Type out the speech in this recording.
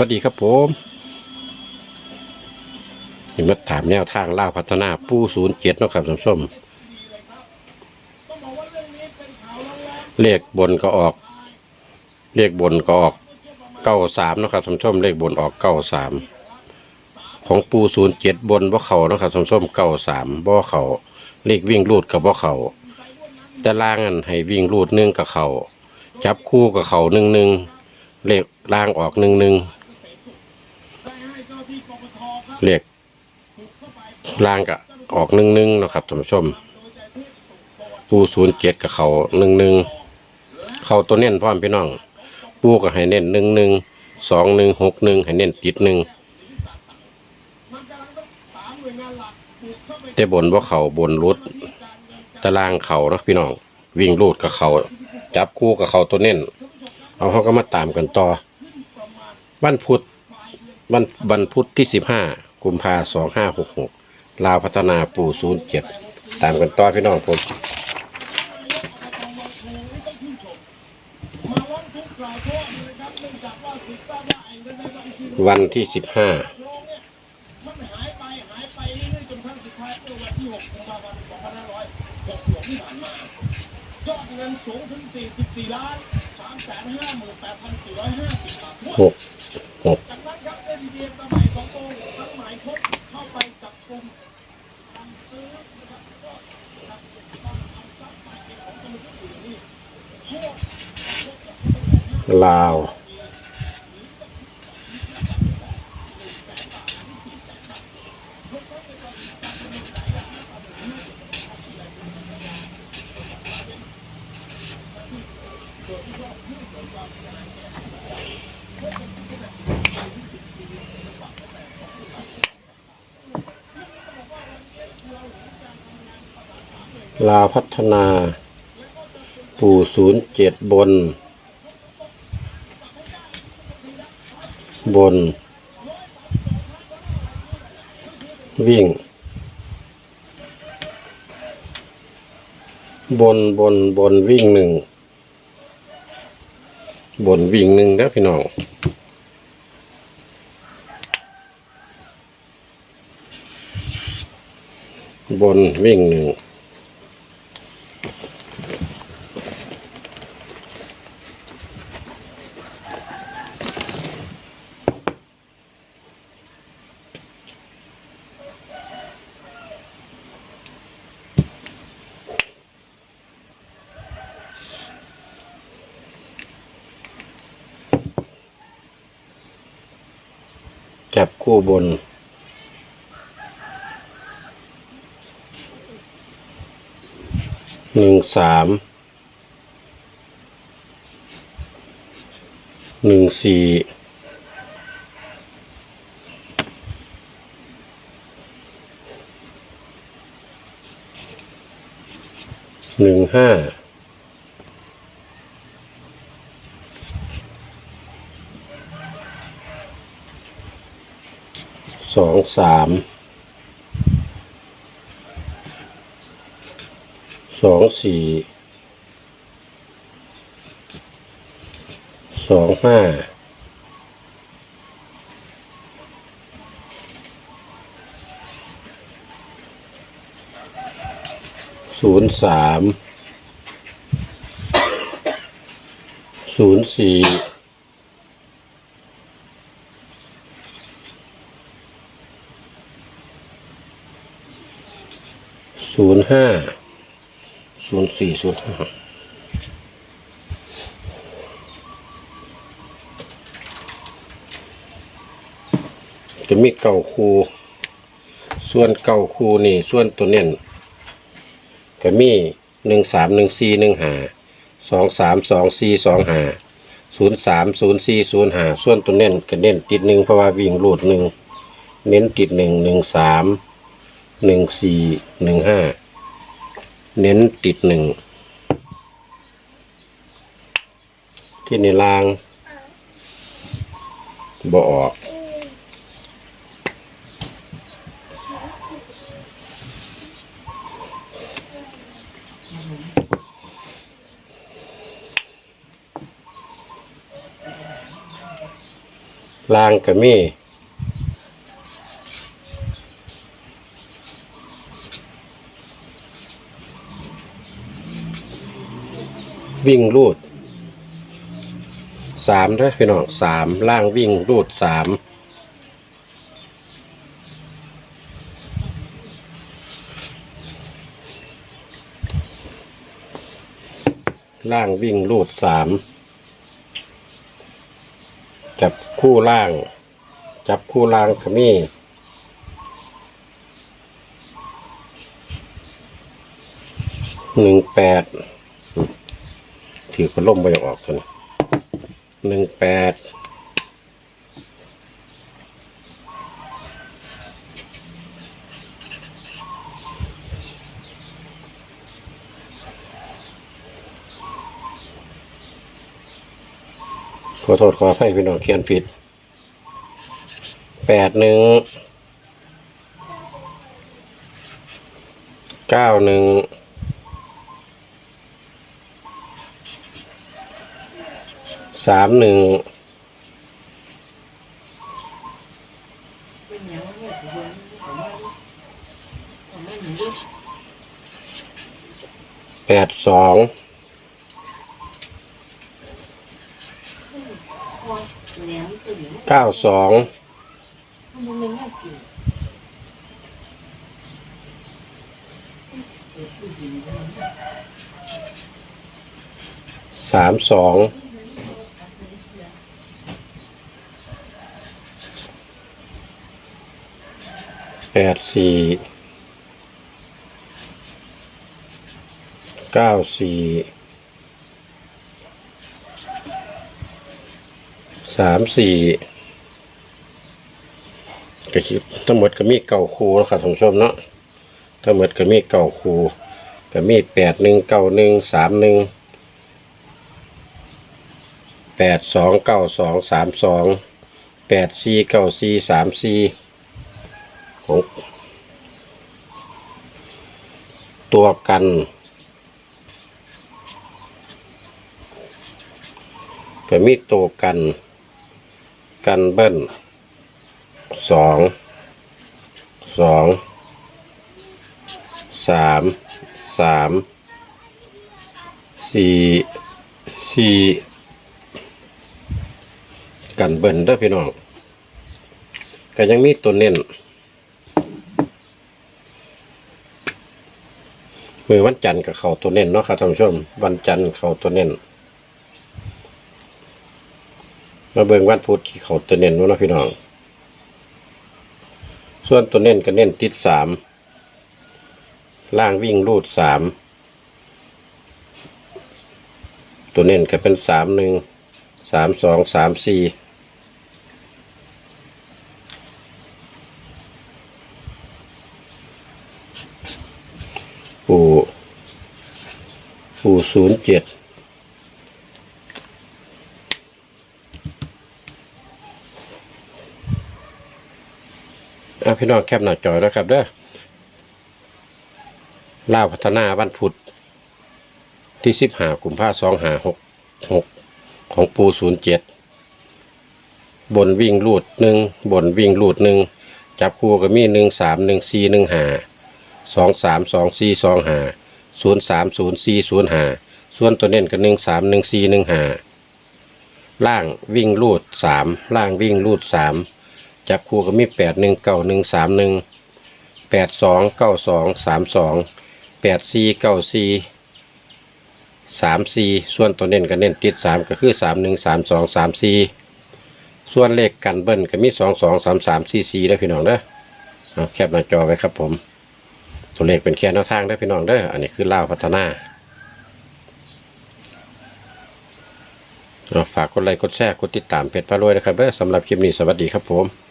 สวัสดีครับผมเห็นมาถามแนวทางล่าพัฒนาปูศูนย์เจ็ดนะครับท่านผู้มเลขบนก็ออก เลขบนก็ออกเก้าสามนะครับท่านผู้มเลขบนออกเก้าสามของปูศูนย์เจ็ดบนบ่เขานะครับท่านผู้มเก้าสามบ่เขาเลขวิ่งรูดกับบ่เขาแต่ล่างอันให้วิ่งรูดหนึ่งกับเขาจับคู่กับเขาหนึ่งหนึ่งเลขล่างออกหนึ่งหนึ่ง เลขล่างก็ออกหนึ่งหนึ่งนะครับท่านผู้ชม ปูศูนย์เจ็ดกับเขาหนึ่งหนึ่งเขาตัวเน้นพร้อมพี่น้อง ปูก็ให้เน้นหนึ่งหนึ่งสองหนึ่งหกหนึ่งให้เน้นติดหนึ่งแต่บนว่าเขาบนรุดตารางเขานะพี่น้อง วิ่งรูดกับเขาจับคู่กับเขาตัวเน้น เอาเขาก็มาตามกันต่อวันพุธวันวันพุธที่สิบห้า กุมภาสองห้าหกหกลาวพัฒนาปู่ศูนย์เจ็ดตามกันต่อพี่น้องผมวันที่สิบห้ามันหายไลาว ลาวพัฒนาปู่ศูนย์เจ็ดบน บน วิ่ง บนบนบนวิ่งหนึ่ง บนวิ่งหนึ่งแล้วพี่น้องบนวิ่งหนึ่ง จับคู่บน หนึ่งสาม หนึ่งสี่ หนึ่งห้า ส องสามสองสี่สองห้าศูนย์สามศูนย์สี่ ศูนย์ ห้าศูนย์สี่ศูนย์ห้าจะมีเก่าคูส่วนเก่าคูนี่ ส่วนตัวเน้นก็มีหนึ่งสามหนึ่งสี่หนึ่งห้าสองสามสองสี่สองห้าศูนย์สามศูนย์สี่ศูนย์ห้าส่วนตัวเน้นก็เน้นติดหนึ่งเพราะว่าวิ่งรูดหนึ่งเน้นติดหนึ่งหนึ่งสามหนึ่งสี่หนึ่งห้า เน้นติดหนึ่ง ที่ในรางบ่ออกล่างก็มี วิ่งรูดสามเด้อพี่น้องสามล่างวิ่งรูดสามล่างวิ่งรูดสามจับคู่ล่าง จับคู่ล่างก็มีหนึ่งแปด ถือพัดลมไปออกกันหนึ่งแปดขอโทษขออภัยพี่น้องเขียนผิดแปดหนึ่งเก้าหนึ่งสามหนึ่ง เป็นหยังเนี่ยกูเบิ่งผมว่าผมไสามหนึ่งแปดสองเก้าสองสามสองแปดสี่เก้าสี่สามสี่ก็คิดทั้งหมดก็มีเก่าคูแล้วครับท่านผู้ชมเนาะทั้งหมดก็มีเก่าคูก็มีแปดหนึ่งเก้าหนึ่งสามหนึ่งแปดสองเก้าสองสามสองแปดสี่เก้าสี่สามสี่ หกตัวกันก็มีตัวกัน กันเบิ้ลสองสองสามสามสี่สี่กันเบิ่นเด้อพี่น้องก็ยังมีตัวเน้น มือวันจันทร์กับเขาตัวเน้นเนาะครับท่านผู้ชม วันจันทร์เขาตัวเน้นมาเบิ่งวันพุธที่เขาตัวเน้นเนาะพี่น้อง ส่วนตัวเน้นก็เน้นติดสามล่างวิ่งรูดสามตัวเน้นก็เป็นสามหนึ่งสามสองสามสี่ ปูปูศูนย์เจ็ดอะพี่น้องแคปหน้าจอยแล้วครับเด้อล่าพัฒนาวันพุธที่สิบหากุมภาสองหาหกหกของปูศูนย์เจ็ดบนวิ่งรูดหนึ่งบนวิ่งรูดหนึ่งจับคู่ก็มีหนึ่งสามหนึ่งสี่หนึ่งหา สองสามสองสี่สองหาศูนย์สามศูนย์สี่ศูนย์หาส่วนตัวเน้นก็หนึ่งสามหนึ่งสี่หนึ่งหาล่างวิ่งรูดสามล่างวิ่งรูดสามจับคู่ก็มีแปดหนึ่งเก้าหนึ่งสามหนึ่งแปดสองเก้าสองสามสองแปดสี่เก้าสี่สามสี่ส่วนตัวเน้นก็เน้นติดสามก็คือสามหนึ่งสามสองสามสี่ส่วนเลขกันเบิ้ลก็มีสองสองสามสามสี่สี่ได้อพี่น้องเด้อเอาแคปหน้าจอไว้ครับผม ตัวเลขเป็นแค่แนวทางได้พี่น้องเด้ออันนี้คือล่าพัฒนาเอาฝากกดไลค์กดแชร์กดติดตามเพจพารวยนะครับเด้อสำหรับคลิปนี้สวัสดีครับผม